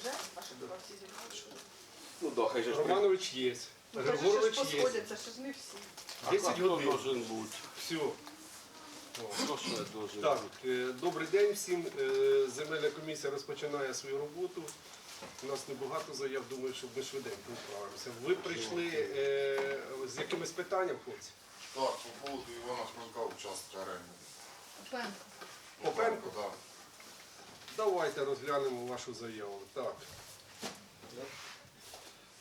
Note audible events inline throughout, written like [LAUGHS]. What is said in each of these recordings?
Уже? А що була всі зібрали? Ну да, хай же ж Романович є. Ну, ж Григорович є. посходяться, що ж не всі. 10 хто годин. должен бути? Все. Хто ще должен Так, бути? е, добрий день всім. Е, Земельна комісія розпочинає свою роботу. У нас небагато заяв, думаю, що ми швиденько вправимося. Ви прийшли е, з якимось питанням, хлопці? Так, по поводу Івана Франка участка оренди. Пенко. Попенко? Так. Давайте розглянемо вашу заяву. Так.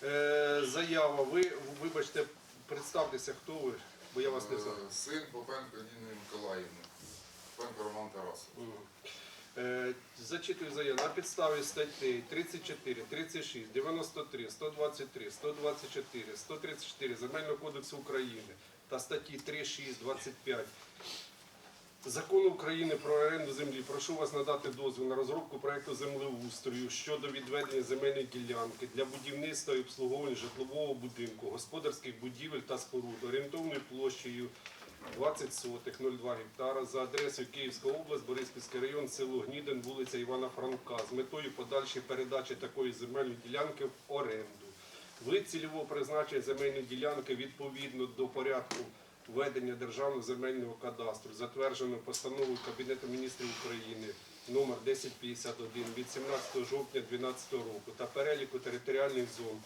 Е, заява. Ви, вибачте, представтеся, хто ви, бо я вас не знаю. Е, Син Попенко Ніни Миколаївни. Попенко Роман Тарасов. Е, Зачитую заяву. На підставі статей 34, 36, 93, 123, 124, 134 Земельного кодексу України та статті 3, 6, 25 Закону України про оренду землі прошу вас надати дозвіл на розробку проекту землеустрою щодо відведення земельної ділянки для будівництва і обслуговування житлового будинку, господарських будівель та споруд орієнтовною площею 20 сотих 02 гектара за адресою Київська область, Бориспільський район, село Гнідин, вулиця Івана Франка з метою подальшої передачі такої земельної ділянки в оренду. Ви цільово призначення земельної ділянки відповідно до порядку ведення державного земельного кадастру, затвердженого постановою Кабінету міністрів України номер 1051 від 17 жовтня 2012 року та переліку територіальних зон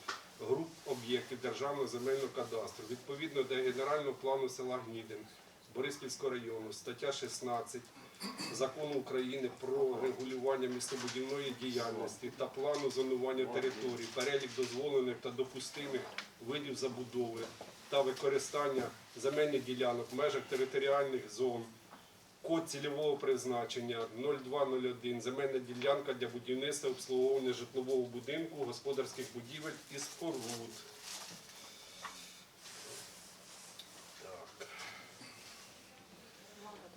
груп об'єктів державного земельного кадастру відповідно до генерального плану села Гнідин Бориспільського району, стаття 16 Закону України про регулювання містобудівної діяльності та плану зонування територій, перелік дозволених та допустимих видів забудови та використання земельних ділянок в межах територіальних зон. Код цільового призначення 0201 земельна ділянка для будівництва обслуговування житлового будинку, господарських будівель і споруд. Так.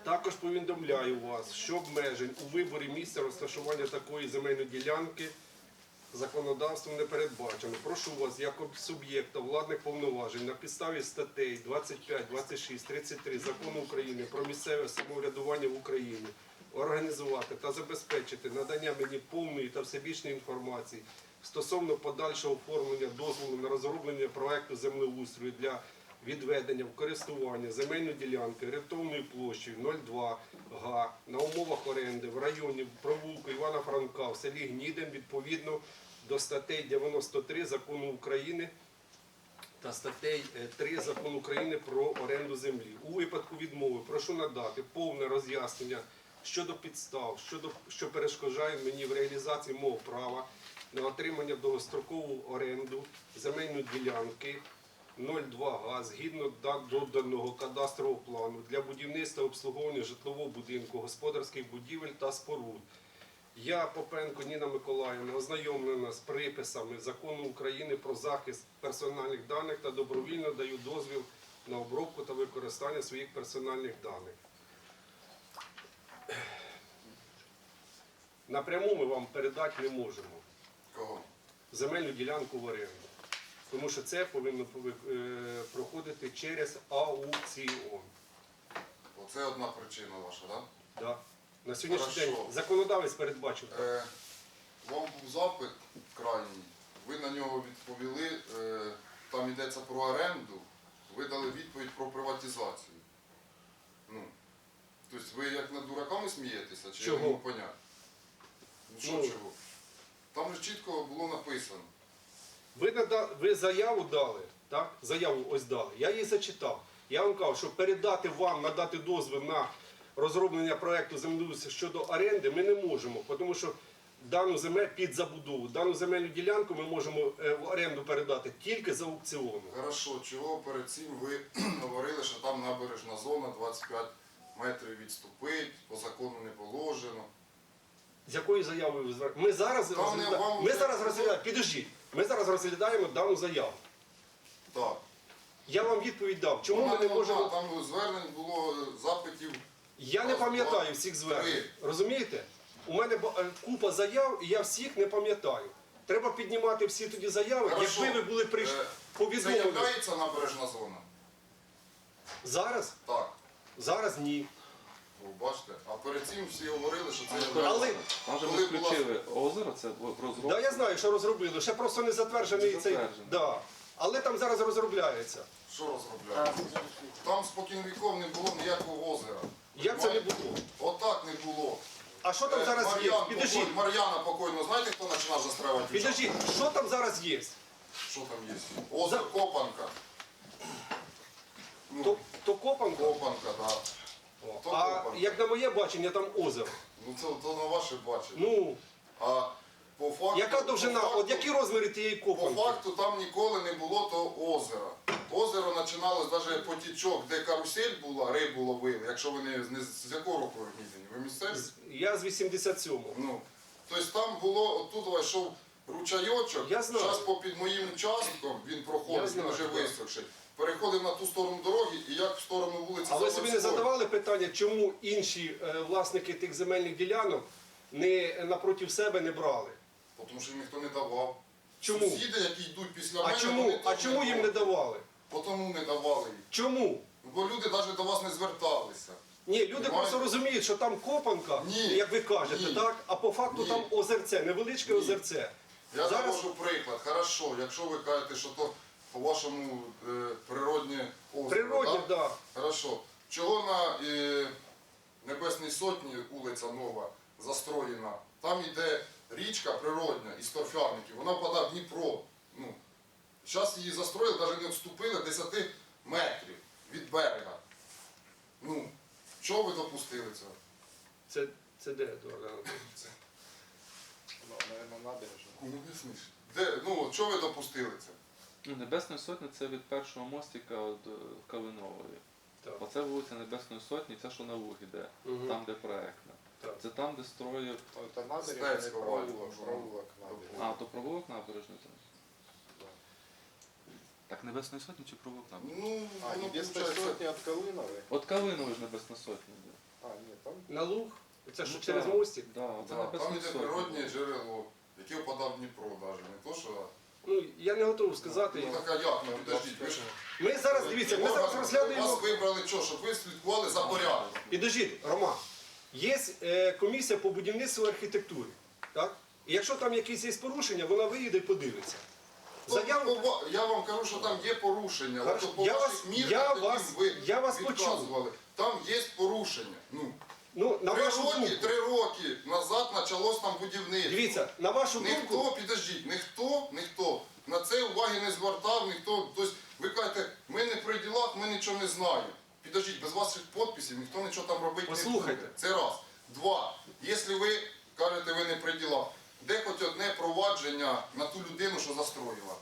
Також повідомляю вас, що обмежень у виборі місця розташування такої земельної ділянки законодавством не передбачено. Прошу вас, як суб'єкта владних повноважень на підставі статей 25, 26, 33 Закону України про місцеве самоврядування в Україні організувати та забезпечити надання мені повної та всебічної інформації стосовно подальшого оформлення дозволу на розроблення проекту землеустрою для відведення в користування земельної ділянки орієнтовною площею 02 га на умовах оренди в районі провулку Івана Франка в селі Гнідин відповідно до статей 93 Закону України та статей е, 3 Закону України про оренду землі. У випадку відмови прошу надати повне роз'яснення щодо підстав, щодо, що перешкоджає мені в реалізації мого права на отримання довгострокову оренду земельної ділянки 02 га згідно доданого кадастрового плану для будівництва обслуговування житлового будинку, господарських будівель та споруд. Я, Попенко Ніна Миколаївна, ознайомлена з приписами закону України про захист персональних даних та добровільно даю дозвіл на обробку та використання своїх персональних даних. Напряму ми вам передати не можемо земельну ділянку в оренду. Тому що це повинно е, проходити через аукціон. Оце одна причина ваша, так? Да. На сьогоднішній Хорошо. день законодавець передбачив. Е, вам був запит крайній, ви на нього відповіли, е, там йдеться про оренду, ви дали відповідь про приватизацію. Ну, тобто ви як над дураками смієтеся, чи Чого? я не поняти? Ну що Ну. чого? Там же чітко було написано. Ви, нада... ви заяву дали, так? Заяву ось дали. Я її зачитав. Я вам кажу, що передати вам, надати дозвіл на розроблення проекту землеустрою щодо оренди ми не можемо, тому що дану земель під забудову, дану земельну ділянку ми можемо е, в оренду передати тільки за аукціону. Хорошо, чого перед цим ви [CLEARS THROAT] говорили, що там набережна зона 25 метрів відступить, по закону не положено. З якою заявою ви звер- Ми зараз розглядаємо. Ми зараз розглядаємо. Підождіть. Ми зараз розглядаємо дану заяву. Так. Я вам відповідь дав. Чому Вона ми не можемо. одна, Там звернень було запитів. Я не Раз, пам'ятаю два, всіх звернень. три. Розумієте? У мене ба- е, купа заяв, і я всіх не пам'ятаю. Треба піднімати всі тоді заяви, Хорошо. якби ви були прийшли Е, Це повідомлені. являється набережна зона? Зараз? Так. Зараз ні. Бачите, а перед цим всі говорили, що це Але- Там же ми Коли була- включили озеро, це в розробку. Да, я знаю, що розробили. Ще просто не затверджений Не цей. затверджений. Да. Але там зараз розробляється. що розробляли? Там спокійновіков не було ніякого озера. Як це не було? Отак не було. А що там Е, зараз є? Мар'ян покой- Мар'яна покойно, знаєте, хто починав застраювати? підождіть, що там зараз є? Що там є? Озеро Копанка. Ну, То, то копанка. Копанка, так. О, А як на моє бачення, там озеро. Ну це то на ваше бачення. Ну, А по факту, яка довжина? по факту, От які розміри тієї по копанки? факту там ніколи не було того озера. Озеро починалось навіть потічок, де карусель була, рибу ловили. Якщо ви не, не з якого року ви гнізені? Ви місцеві? Я з 87-го. Ну, тобто там було, отут йшов ручайочок, Я знаю. зараз попід моїм участком він Я проходить, він знаю, вже так. висохший. Переходив на ту сторону дороги і як в сторону вулиці А ви собі не задавали питання, чому інші е, власники тих земельних ділянок не напроти себе не брали? Тому що їм ніхто не давав. Чому? Сусіди, які йдуть після А мене, чому, вони а теж чому їм не давали. давали? Тому не давали їм. Чому? Бо люди навіть до вас не зверталися. Ні, люди Немає. просто розуміють, що там копанка, Ні. як ви кажете, Ні. так? А по факту Ні. там озерце, невеличке озерце. Я Зараз- навожу приклад. Хорошо, якщо ви кажете, що то по-вашому е, природнє озеро. Природні, да? да. Хорошо. Чого на е, Небесній Сотні вулиця Нова застроєна? Там йде річка природня із торфяників, вона впадає в Дніпро. Ну, зараз її застроїли, навіть не відступили 10 метрів від берега. Ну, чого ви допустили цього? Це, це де, Едуард? Наверное, набережна. Ну, об'ясниш. Де, ну, чого ви допустили це? Ну, Небесної сотні це від першого мостика от е, Калинової. Так. Оце вулиця Небесної Сотні, це що на луг іде, Мгм. там де проектна. Так. Це там, де строїв. Ну, проулок, можна. проулок. А, то провулок набережний там. Так, Небесної Сотні чи провулок набережний? Ну, А, небесная виходить. сотня от Колыновой? От Калинової ж Небесна Сотня. йде. А, нет, там На луг? Це що Ну, через так, мостик? Да, це Да, Небесна там йде Сотня. природнє джерело, яке впадав в Дніпро навіть. Не то, що... Ну, я не готовий сказати. Ну так а як? Ну, підождіть, ви ж... Ми зараз, дивіться, ми зараз розглядаємо. Вас вибрали що, щоб ви слідкували за порядком. Підождіть, Роман, є е, комісія по будівництву і архітектурі. Так? І якщо там якісь є порушення, вона виїде і подивиться. Заяву Тобто, Я вам кажу, що там є порушення. Хорошо, От по я ваших вас- мірках, я яким вас- ви я вас відказували, там є порушення. Ну, ну, на три, вашу роки, думку, три роки назад почалось там будівництво. дивіться, на вашу думку, Ніхто, підождіть, ніхто, ніхто на це уваги не звертав, ніхто. Тобто ви кажете, ми не при ділах, ми нічого не знаємо. Підождіть, без ваших підписів ніхто нічого там робити Послухайте. не буде. Це раз. Два. Якщо ви кажете, ви не при ділах, де хоч одне провадження на ту людину, що застроїла?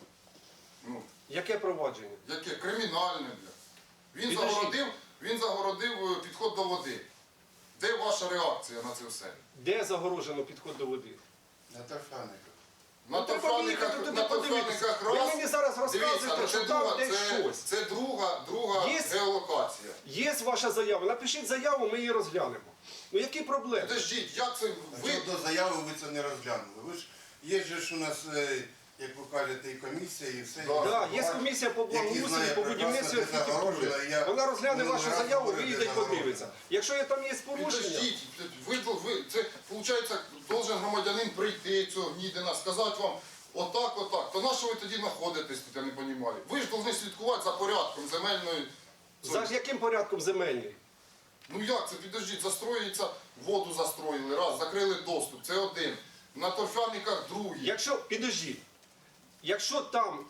Ну, яке провадження? яке? Кримінальне. бля. Він Підождіть. загородив, він загородив е, підход до води. Де ваша реакція на це все? Де загорожено підход до води? На Ну, треба торфяниках, туди на подивитися. торфяниках Ви раз. мені зараз розказуєте, ну, що це там десь це, щось. це друга, друга Є- геолокація. Є ваша заява, напишіть заяву, ми її розглянемо. Ну які проблеми? Подождіть, як це ви? Ви до заяви ви це не розглянули. Ви ж є же ж у нас, е, як ви кажете, і комісія, і все. Да, Так, є комісія по благоустрою, по будівництву я Вона розгляне вашу заяву, виїде і подивиться. Якщо є там є порушення, Підождіть, ви, ви, це, виходить, должен громадянин прийти цього гнідина, сказати вам отак, отак. То на що ви тоді знаходитесь тут, я не розумію? Ви ж повинні слідкувати за порядком земельної. за ж яким порядком земельний? Ну як це, підождіть, застроюється, воду застроїли, раз, закрили доступ, це один. На торфяниках другий. Якщо, підождіть, якщо там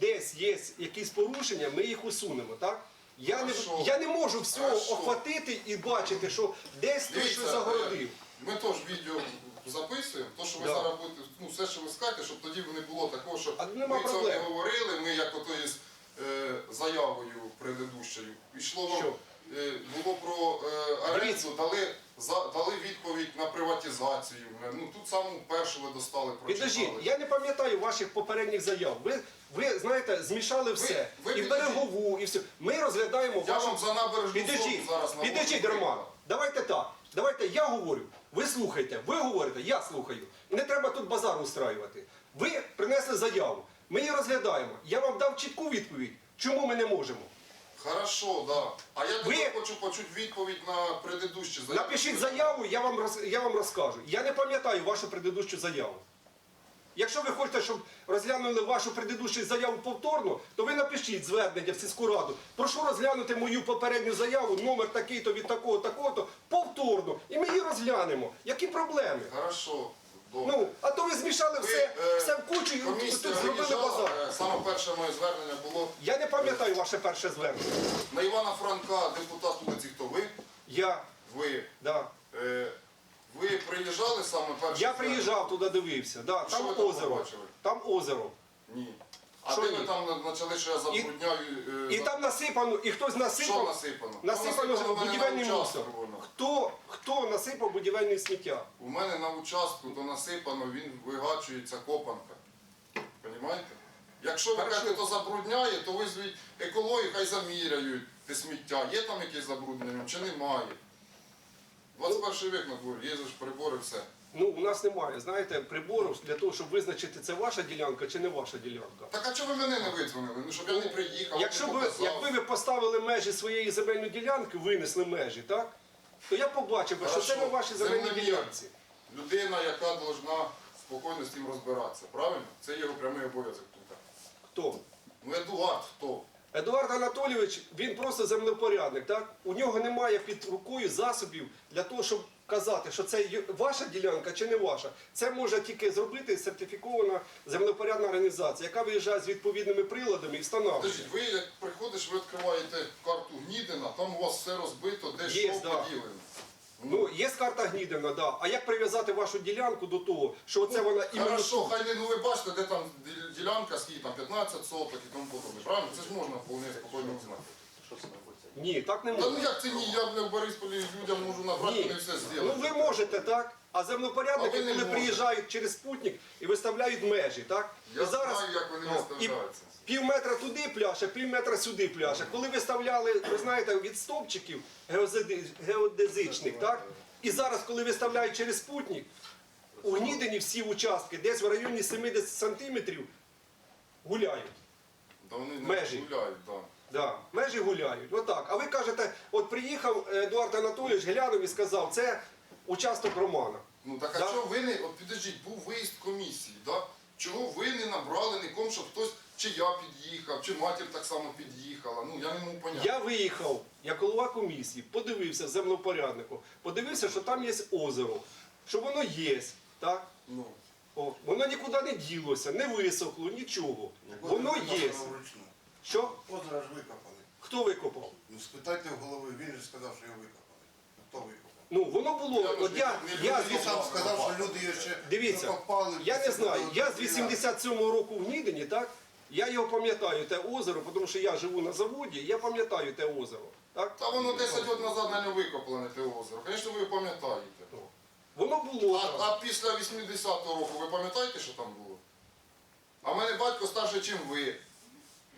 десь є якісь порушення, ми їх усунемо, так? Я не, Хорошо. я не можу всього Хорошо. охватити і бачити, що десь Дивіться, щось загородив. е, Ми теж відео записуємо, то що ви Да. зараз будете, ну все, що ви скажете, щоб тоді не було такого, що ми цього не говорили, ми як ото із е, заявою предыдущою. Йшло вам, е, було про е, оренду, дали, дали відповідь на приватизацію. Е, Ну тут саму першу ви достали, прочитали. Підождіть, я не пам'ятаю ваших попередніх заяв. Ви, ви знаєте, змішали все. ви і берегову, і все. Ми розглядаємо Я вашу вам за набережну Підождіть, зараз наводжу підождіть. Роман. Давайте так. Давайте я говорю, ви слухайте, ви говорите, я слухаю. Не треба тут базар устраювати. Ви принесли заяву, ми її розглядаємо. Я вам дав чітку відповідь, чому ми не можемо. Хорошо, да. А я Ви- тепер хочу почути відповідь на предыдущі заяви. Напишіть заяву, я вам, роз, я вам розкажу. Я не пам'ятаю вашу предыдущу заяву. Якщо ви хочете, щоб розглянули вашу предыдущу заяву повторно, то ви напишіть звернення в сільську раду. Прошу розглянути мою попередню заяву, номер такий-то від такого, такого-то, повторно. І ми її розглянемо. Які проблеми? Хорошо, добре. Ну, а то ви змішали все, е, все в кучу і тут зробили базар. е, саме перше моє звернення було Я не пам'ятаю ваше перше звернення. на Івана Франка, депутат вулиці, хто ви? Я, Ви. да. Е, ви приїжджали саме перше? Я звернення? приїжджав туди, дивився. Да, Що там там озеро. побачили? Там озеро. Ні. А Що ви там почали, що я забрудняю? е, І там насипано, і хтось Що насипав. насипано? Насипано Там в будівельний на мусор. воно. Хто, хто насипав будівельне сміття? У мене на участку то насипано, він вигачується копанка. Понімаєте? Якщо ви Хорошо. кажете, то забрудняє, то визвіть екологію, хай заміряють те сміття. Є там якесь забруднення чи немає? 21 вік на дворі, є ж прибори, все. Ну, у нас немає, знаєте, приборів для того, щоб визначити, це ваша ділянка чи не ваша ділянка. Так а чого ви мене не видзвонили? Ну щоб я не приїхав, Якщо не б, показав. якби ви поставили межі своєї земельної ділянки, винесли межі, так? То я побачив би, що це на вашій Це земельній не ділянці. Людина, яка должна спокійно з цим розбиратися, правильно? Це його прямий обов'язок тут. Хто? Ну Едуард хто? Едуард Анатолійович, він просто землепорядник, так? У нього немає під рукою засобів для того, щоб казати, що це ваша ділянка чи не ваша. Це може тільки зробити сертифікована землепорядна організація, яка виїжджає з відповідними приладами і встановлює. Подождіть, ви як приходиш, ви відкриваєте карту Гнідина, там у вас все розбито, де Є, що да. поділено. Ну, є карта Гнідина, да. А як прив'язати вашу ділянку до того, що це вона іменно Хорошо, хай не ну ви бачите, де там ділянка, скільки там 15 соток і тому подобне. Правильно? Це ж можна вполне спокійно знати. Що це робиться? Ні, так не Та ну можна. як це ні, я бля, в Борисполі людям можу набрати, Ні. вони все Ну зроблять. ви можете, так? А землепорядники, ви не коли можете. приїжджають через спутник і виставляють межі, так? Я і знаю, як вони О, і виставляються. пів метра туди пляше, пів метра сюди пляше. Коли виставляли, ви знаєте, від стовпчиків геодезичних, так? І зараз, коли виставляють через спутник, у Гнідині всі участки десь в районі 70 сантиметрів гуляють. Та вони не Межі. гуляють, так. Да, межі гуляють. Отак. А ви кажете, от приїхав Едуард Анатолійович, глянув і сказав, це участок Романа. Ну так а Да. чого ви не, от підождіть, був виїзд комісії, да? чого ви не набрали нікому, щоб хтось, чи я під'їхав, чи матір так само під'їхала, ну я не можу поняти. Я виїхав як голова комісії, подивився землепоряднику, подивився, що там є озеро, що воно є. Так? Ну, О, воно нікуди не ділося, не висохло, нічого. Воно є. Вручну. Що? Озеро ж викопали. Хто викопав? Ну спитайте в голови, він же сказав, що його викопали. Хто викопав? Ну, воно було. Я От я, я, Він сам сказав, що люди його ще Дивіться, закопали. Я не знаю. Я з 87-го року в Гнідині, так? Я його пам'ятаю, те озеро, тому що я живу на заводі, я пам'ятаю те озеро. Так? та воно 10 років назад на нього викоплене те озеро. Звісно, ви пам'ятаєте. Воно було. А, а після 80-го року ви пам'ятаєте, що там було? А в мене батько старший, ніж ви.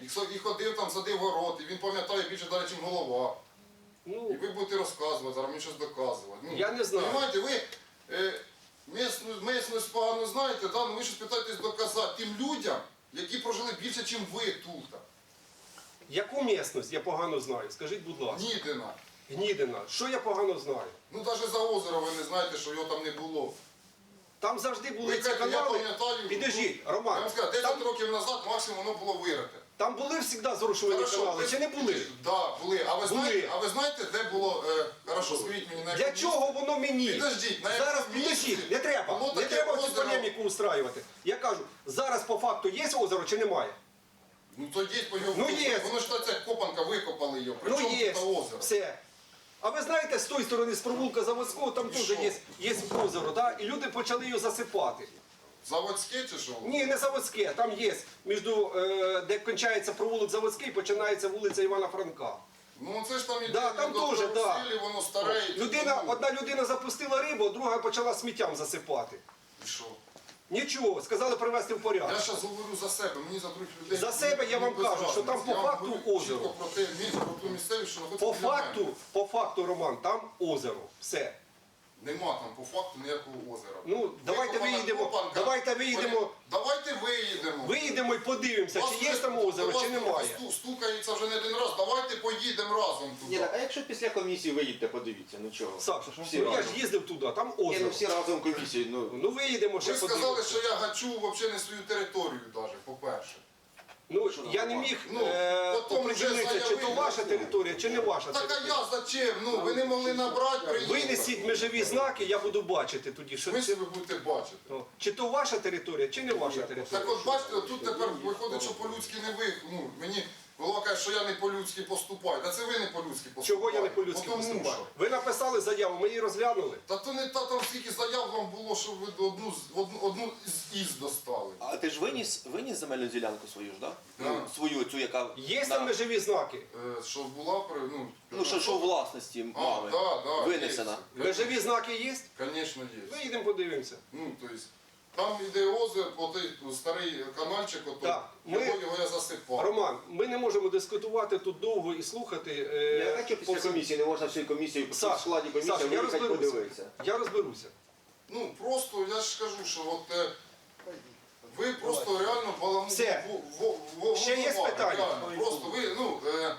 І ходив там, садив город, і він пам'ятає більше далі, ніж голова. І Ну, ви будете розказувати, зараз мені щось доказувати. Ну, Я не знаю. Понимаєте, ви е, місну, місність погано знаєте, да? ну ви щось питаєтесь доказати тим людям, які прожили більше, ніж ви тут. яку місність я погано знаю? Скажіть, будь ласка. Нідина. Гнідина. Що я погано знаю? Ну навіть за озеро ви не знаєте, що його там не було. Там завжди були Ви ці кажете, я канали. пам'ятаю. Підождіть, Я Роман, вам скажу, 10 там, років назад максимум воно було вирите. Там були завжди зрушувані канали, чи не були? Так, да, були. А ви, Були. Знаєте, а ви знаєте, де було, е, хорошо, скажіть мені, на Для якому чого воно мені? Підождіть, на зараз якому місці підождіть, не треба, було не таке треба цю озеро? полеміку устраювати. Я кажу, зараз по факту є озеро чи немає? Ну то є по його. Ну, є. Воно ж та ця копанка викопали його. При Ну є, тут озеро? все. А ви знаєте, з тої сторони, з провулка Заводського, там І теж що? є, є озеро, да? і люди почали його засипати. Заводське чи що? Ні, не Заводське, там є, між, е, де кончається провулок Заводський, починається вулиця Івана Франка. Ну це ж там іде Да, там теж, да. каруселі, воно старе. і Людина, тому- одна людина запустила рибу, а друга почала сміттям засипати. І що? Нічого, сказали привести в Я порядок. зараз говорю за себе, мені за других людей. За себе я вам кажу, що там по факту озеро. Про те місце, про ту місцевість, що знаходиться По біля факту, мене. по факту, Роман, там озеро. Все. Нема там по факту ніякого озера. Ну, давайте Викопана виїдемо, копанка. давайте виїдемо. Давайте виїдемо. Виїдемо і подивимося, Вас чи є там озеро, чи немає. сту- Стукається вже не один раз. Давайте поїдемо разом Ні, так, а якщо після комісії виїдете, подивіться, ну чого? Саша, Всі ну я ж їздив туди, там Ні, ну озеро. всі разом комісії, ну. Ну виїдемо ще Ви сказали, подивимося. що я гачу взагалі не свою територію навіть, по-перше. Ну я не міг Ну, е, потім вже оприділитися, чи то заявили. ваша територія, чи не ваша Так а я зачем? Ну, ви не могли набрати, приїхати. Винесіть межові знаки, я буду бачити тоді, що Ви це себе будете бачити. ну, чи то ваша територія, чи не ваша територія. Так от бачите, тут тепер виходить, що по-людськи не ви. Ну, мені голова каже, що я не по-людськи поступаю. Та це ви не по-людськи поступаєте. Чого я не по-людськи Бо поступаю? що. Ви написали заяву, ми її розглянули. Та то не та там скільки заяв вам було, що ви одну з одну, одну з із достали. А ти ж виніс, виніс земельну ділянку свою ж, да? Ну, свою цю, яка. Є на- там межові знаки. Е, що була при ну. Ну, що, що у власності А, мами. да, да, Винесена. є. Межові знаки є? Звісно, є. Виїдемо, подивимося. Ну, то есть, там іде озеро, отий старий канальчик, ото, Так, ми- його, його я засипав. Роман, ми не можемо дискутувати тут довго і слухати. Е, так що після комісії не можна всією комісією Саш, в складі комісії Саш, я виїхати розберуся. подивитися. Я розберуся. Ну, просто я ж кажу, що от, е, ви просто реально баламут. Все. Ще є питання? Просто ви, ну, е,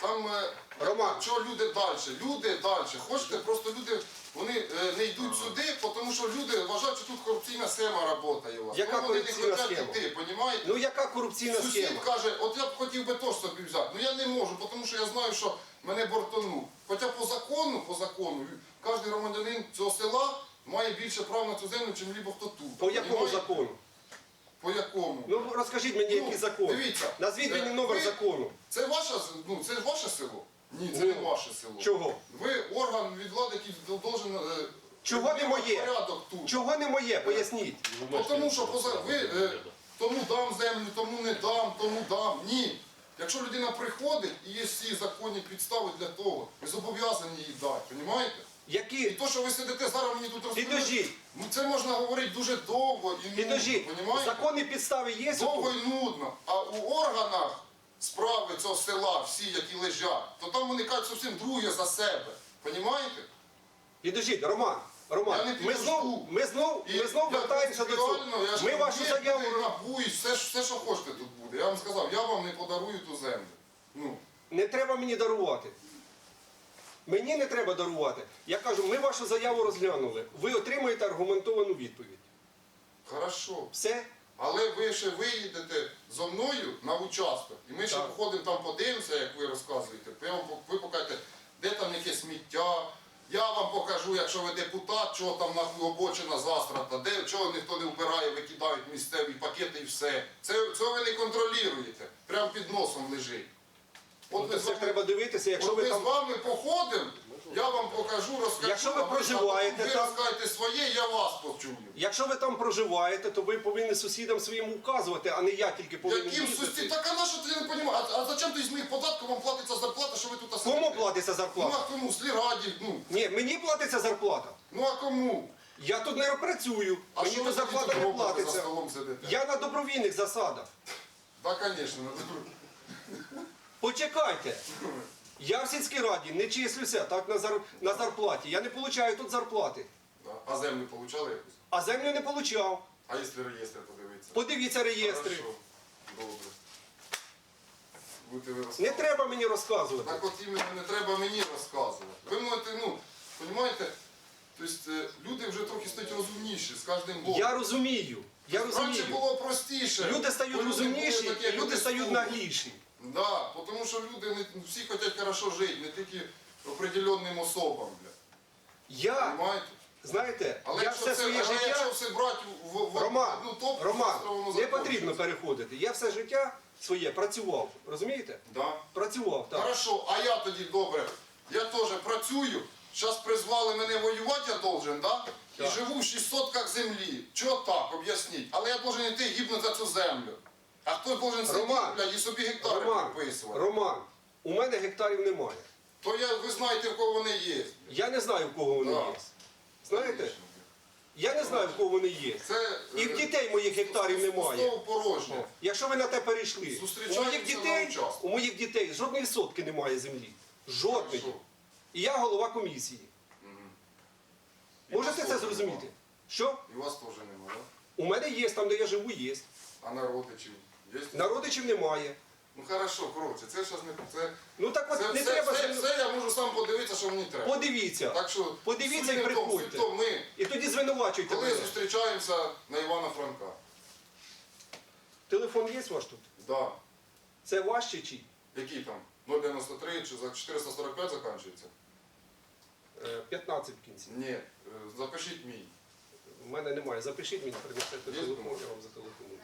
там, е, Роман. що люди далі? Люди далі. Хочете, просто люди, вони е, не йдуть сюди, тому що люди вважають, що тут корупційна схема працює у вас. Яка ну, вони не корупційна хочуть схема? йти, понімаєте? Ну яка корупційна Сусід схема? каже, от я б хотів би теж собі взяти. Ну я не можу, тому що я знаю, що мене бортонув. Хоча по закону, по закону, кожен громадянин цього села має більше прав на цю землю, ніж лібо хто тут. По якому Понімаєте? закону? По якому? Ну розкажіть мені, Ну, який закон. дивіться, Назвіть е, мені номер ви- закону. Це ваше, ну, це ваше село? Ні, це Ну, не ваше село. Чого? Ви орган від влади, який должен е, Чого не моє? порядок тут. Чого не моє? Поясніть. Ну, тому що поза, ви е, тому дам землю, тому не дам, тому дам. Ні. Якщо людина приходить і є всі законні підстави для того, ви зобов'язані їй дати, розумієте? І Які? то, що ви сидите зараз мені тут розповідаєте, Підождіть, ну, це можна говорити дуже довго і нудно, підождіть. розумієте? Законні підстави є? Довго і нудно. А у органах справи цього села, всі, які лежать, то там вони кажуть зовсім друге за себе. Розумієте? Підождіть, Роман. Роман, Я не ми підожду. знов, ми знов, ми знов вертаємося до цього. Ми вашу заяву. буде все, ж- все, що хочете тут буде. Я вам сказав, я вам не подарую ту землю. Ну, Не треба мені дарувати. Мені не треба дарувати. Я кажу, ми вашу заяву розглянули. Ви отримуєте аргументовану відповідь. хорошо. Все? Але ви ще виїдете зо мною на участок, і ми ще Так. походимо там, подивимося, як ви розказуєте. Ви, вам, пок- ви покажете, де там яке сміття. Я вам покажу, якщо ви депутат, чого там нахуй обочина застрата, де чого ніхто не вбирає, викидають місцеві пакети і все. Це, цього ви не контролюєте. Прямо під носом лежить. От ми Це з ж вами, треба дивитися, якщо от ви ми там. з вами походимо, я вам покажу, розкажу. Якщо ви а проживаєте ви там- розкажете своє, я вас почую. Якщо ви там проживаєте, то ви повинні сусідам своїм указувати, а не я тільки повинен. Яким їздити. сусід? Так а на що ти не розумієш? А, а зачем ти з моїх податків вам платиться зарплата, що ви тут Кому сидите? платиться Ну зарплата? а кому? Сліраді, ну. Ні, мені платиться зарплата. Ну а кому? Я тут не працюю, А мені що ви зарплата не робите за платиться. столом сидите? Я на добровільних засадах. Так, звісно. Почекайте. Я в сільській раді не числюся так на, зар... на зарплаті. Я не отримую тут зарплати. А землю получали якусь? А землю не получав. А якщо реєстр подивитися? Подивіться реєстри. Хорошо. Добре. Будете ви Не треба мені розказувати. Так от іменно не треба мені розказувати. Ви можете, ну, розумієте, тобто е, люди вже трохи стають розумніші з кожним роком. Я розумію. Я Раніше розумію. було простіше. Люди стають Бо люди були розумніші, такі, люди стають нагліші. Да, тому що люди не всі хочуть хорошо жити, не тільки определенним особам, бля. Я, Понимаєте? знаєте, Але я якщо все це, своє але життя. якщо все брати в, в, в Роман, одну топку, Роман, то воно не закончиться. потрібно переходити. Я все життя своє працював. Розумієте? Да. Працював, так. Хорошо, а я тоді добре. Я теж працюю. Зараз призвали мене воювати, я должен, да? І Так. живу в 6 сотках землі. Чого так, об'ясніть? Але я должен йти гибнути за цю землю. А хтось должен сидіти, Роман, блядь, і собі гектари Роман. Роман, у мене гектарів немає. То я, ви знаєте, в кого вони є. Я не знаю, в кого вони Да. є. Знаєте? Я не знаю, в кого вони є. Це І в дітей моїх гектарів немає. Знову порожнє. Якщо ви на те перейшли, у Зустрічаємося моїх на дітей, участку. у моїх дітей жодної сотки немає землі. Жодної. Хорошо. І я голова комісії. І Можете вас це теж зрозуміти? нема. Що? І вас теж нема, так? У мене є, там, де я живу, є. А на родичів? Є? На родичів немає. Ну хорошо, коротше, це зараз не це. Ну так от Це, не все, треба. все, звину- все я можу сам подивитися, що мені треба. Подивіться. Так що Подивіться і приходьте. тому, ми, І тоді звинувачуйте коли мене. зустрічаємося на Івана Франка. Телефон є ваш тут? Да. Це ваш чи чий? Який там? 093 чи за 445 закінчується? Е, 15 в кінці. Ні, е, запишіть мій. У мене немає. Запишіть мені, принесете телефон, я вам зателефоную.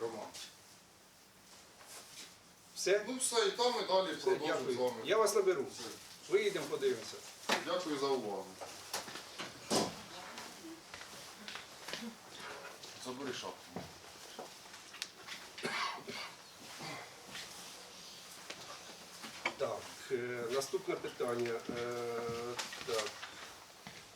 Роман. Все? Ну все, і там ми далі продовжуємо з дякую. вами. Я вас наберу. Виїдемо, подивимося. Дякую за увагу. Забери шапку. Так, е, наступне питання. Е, так.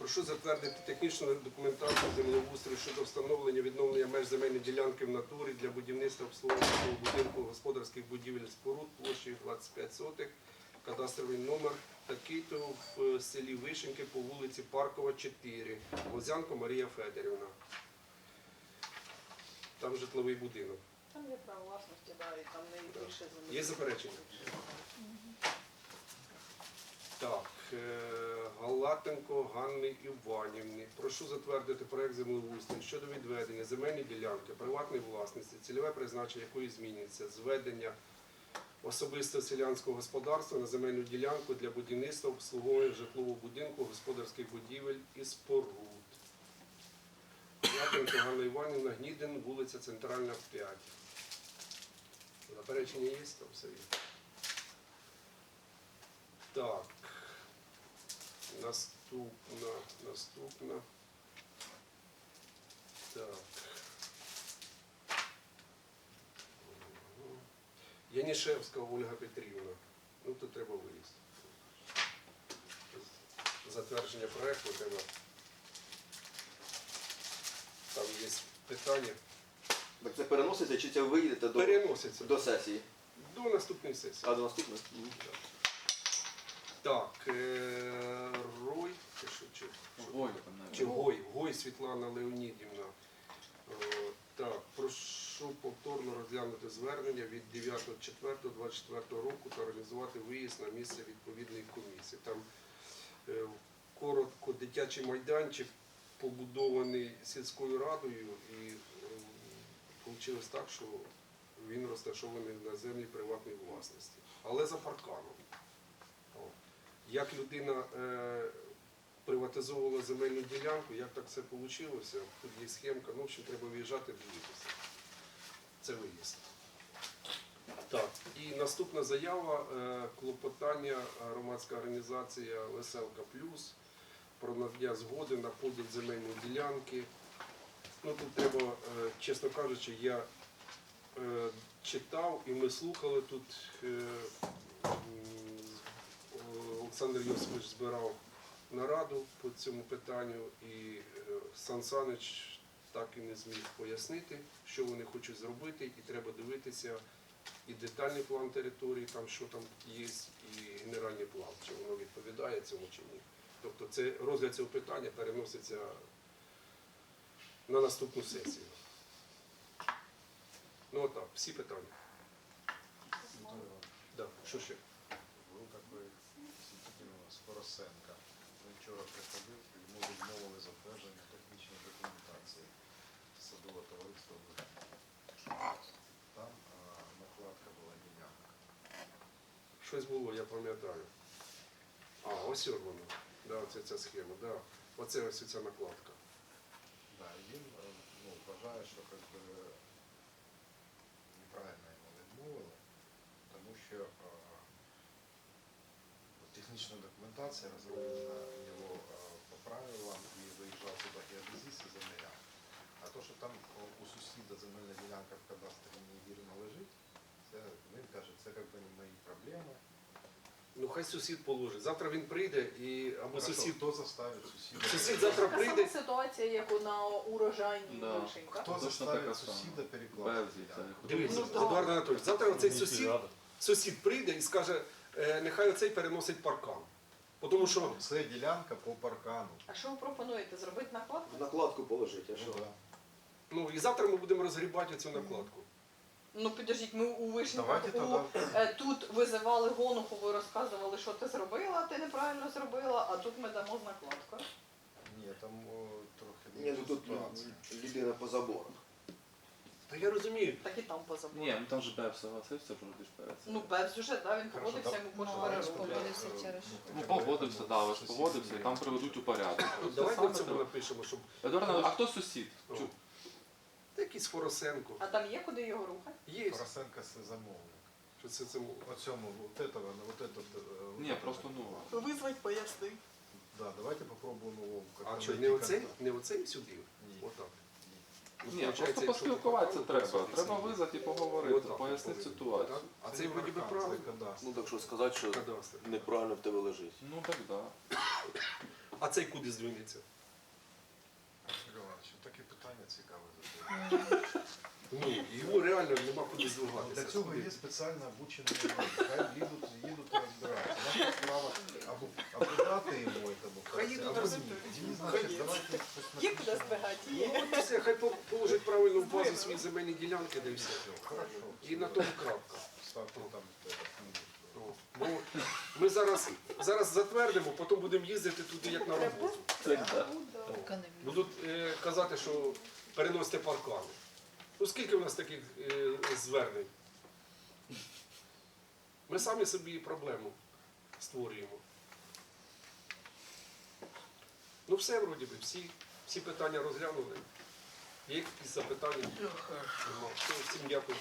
Прошу затвердити технічну документацію землеустрою щодо встановлення відновлення меж земельної ділянки в натурі для будівництва обслуговування будинку господарських будівель споруд площею 25 сотих, кадастровий номер такий-то в селі Вишеньки по вулиці Паркова, 4, Лозянко Марія Федорівна. Там житловий будинок. Там є право власності, да, і там не більше землі. Є заперечення? Так, Галатенко Ганни Іванівни. Прошу затвердити проект землеустрою щодо відведення земельної ділянки приватної власності, цільове призначення якої змінюється з ведення особистого селянського господарства на земельну ділянку для будівництва обслуговування житлового будинку, господарських будівель і споруд. Галатенко Ганна Іванівна, Гнідин, вулиця Центральна, 5. Заперечення є, там все є. Так. Наступна, наступна. Так. Янішевська Ольга Петрівна. Ну, тут треба вилізти. Затвердження проекту треба. Там є питання. Так це переноситься чи це ви виїдете до, Переноситься до сесії? до наступної сесії. А до наступної? Так, е, Чи чи, Ой, чи Гой, Гой Світлана Леонідівна. Е, Так, прошу повторно розглянути звернення від 9.04.24 року та організувати виїзд на місце відповідної комісії. Там е, коротко дитячий майданчик побудований сільською радою і вийшло так, що він розташований на землі приватної власності, але за парканом. О. Як людина е, приватизовувала земельну ділянку, як так все вийшло, тут є схемка, ну, в общем, треба виїжджати, дивитися. Це виїзд. Так, і наступна заява, е, клопотання е, громадська організація Веселка Плюс про надання згоди на поділ земельної ділянки. Ну тут треба, е, чесно кажучи, я читав і ми слухали тут. Олександр Йосифович збирав нараду по цьому питанню, і е, Сан Санич так і не зміг пояснити, що вони хочуть зробити, і треба дивитися і детальний план території, там що там є, і генеральний план, чи воно відповідає цьому чи ні. Тобто це розгляд цього питання переноситься на наступну сесію. Ну отак, всі питання. Да. Що ще? Був такий сітькін у нас Поросенка. Вчора приходив, йому відмовили затвердження технічної документації садового товариства Там а, накладка була ділянка. Щось було, я пам'ятаю. А, ось воно. Да, оце ця схема, да. Оце ось ця накладка. Да, і він е, ну, вважає, що как би, неправильно йому відмовили, тому що е, технічна документація розроблена е, по правилам і виїжджав туди геодезіст і заміряв. А то, що там у сусіда земельна ділянка в кадастрі невірно лежить, це він каже, це как би не мої проблеми. Ну хай сусід положить. Завтра він прийде і або Хорошо, сусід. Хто заставить сусіда? Сусід завтра Така сама прийде. ситуація, як у на урожайній Да. вишенька. Хто Точно заставить така сама. сусіда перекласти? Дивіться, Ну, да. Едуард Анатолійович, завтра оцей сусід, сусід прийде і скаже, е, нехай оцей переносить паркан. Тому що Це ділянка по паркану. А що ви пропонуєте? Зробити накладку? Накладку положити, а що? Ну, да. ну і завтра ми будемо розгрібати цю накладку. Ну підождіть, ми у вишеньках Давайте у, е, тут визивали гонуху, ви розказували, що ти зробила, ти неправильно зробила, а тут ми дамо з накладкою. Ні, там о, трохи Ні, ну тут людина по заборах. Та я розумію. Так і там позабули. Ні, ну там же Беб согласився, що ж перед цим. Ну, без вже, да, він Хорошо, погодився, да. йому кошти Ну, перерахували. погодився Ну, погодився, да, ви ж погодився, і там приведуть у порядок. Це Давайте саме в цьому треба. напишемо, щоб Едуард Анатолійович, а хто сусід? О. Чу- Та якийсь Форосенко. А там є куди його рухати? Є. Поросенка це замовник. Що це цьому. Оцьому, вот этого, вот этот. э, Ні, вот просто этот. ну. Визвать поясни. Да, давайте попробуємо Вову. как-то А що, найти не оцей? контакт. Не оцей сюди? Ні. Отак. Ні, просто поспілкуватися треба. Треба визвати і поговорити, пояснити ситуацію. А Це вроді би правильно. Ну так що сказати, що неправильно в тебе лежить. Ну так да. А цей куди здвинеться? Таке питання цікаве [LAUGHS] реально нема куди Для цього є спеціально обучені люди. Хай їдуть, їдуть і розбираються. Наша справа або, або дати йому цьому Хай їдуть або розбираються. ні. Ні, значить, давайте щось Є куди збігати? Ну, от все, хай по- положить правильно в базу свої земельні ділянки, де і все. Хорошо. І на тому крапка. Ставте там е. О, ми зараз, зараз затвердимо, потім будемо їздити туди як на роботу. Будуть е, казати, що переносите паркани. Ну скільки в нас таких е, звернень? Ми самі собі проблему створюємо. Ну все вроді би, всі, всі питання розглянули. Є якісь запитання? Нема. Всім дякую.